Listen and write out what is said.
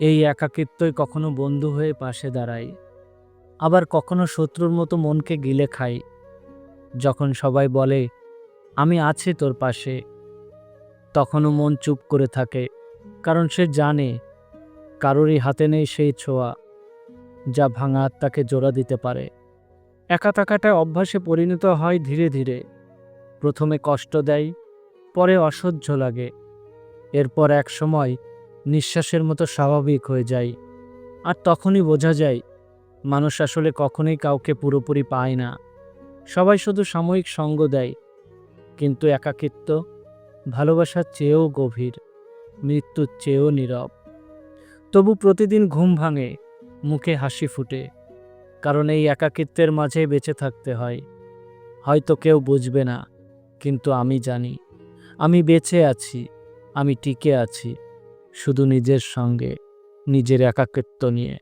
এই একাকিত্বই কখনো বন্ধু হয়ে পাশে দাঁড়ায় আবার কখনো শত্রুর মতো মনকে গিলে খায় যখন সবাই বলে, আমি আছি তোর পাশে, তখনও মন চুপ করে থাকে, কারণ সে জানে কারোরই হাতে নেই সেই ছোঁয়া, যা ভাঙা আত্মাকে জোড়া দিতে পারে। একা থাকাটা অভ্যাসে পরিণত হয় ধীরে ধীরে। প্রথমে কষ্ট দেয়, পরে অসহ্য লাগে। এরপর এক সময় নিঃশ্বাসের মতো স্বাভাবিক হয়ে যায়। আর তখনই বোঝা যায়, মানুষ আসলে কখনোই কাউকে পুরোপুরি পায় না। সবাই শুধু সাময়িক সঙ্গ দেয়, কিন্তু একাকিত্ব, ভালোবাসার চেয়েও গভীর, মৃত্যুর চেয়েও নীরব। তবু প্রতিদিন ঘুম ভাঙে, মুখে হাসি ফুটে, কারণ এই একাকিত্বের মাঝে বেঁচে থাকতে হয়। হয়তো কেউ বুঝবে না, কিন্তু আমি জানি, আমি বেঁচে আছি, আমি টিকে আছি। শুধু নিজের সঙ্গে নিজের একাকৃত্ব নিয়ে।